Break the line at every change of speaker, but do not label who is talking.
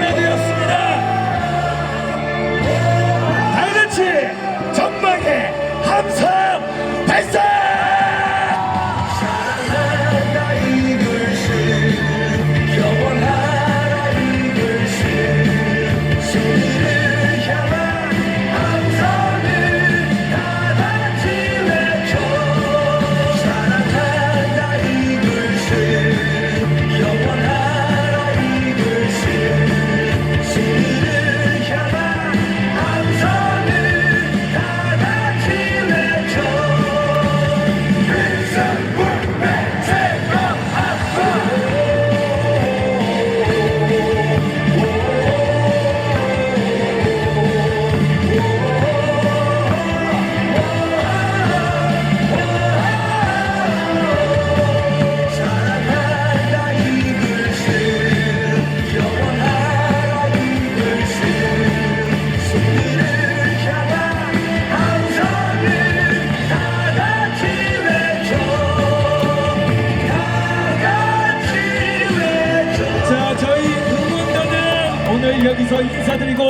Hallelujah. 여기서 인사드리고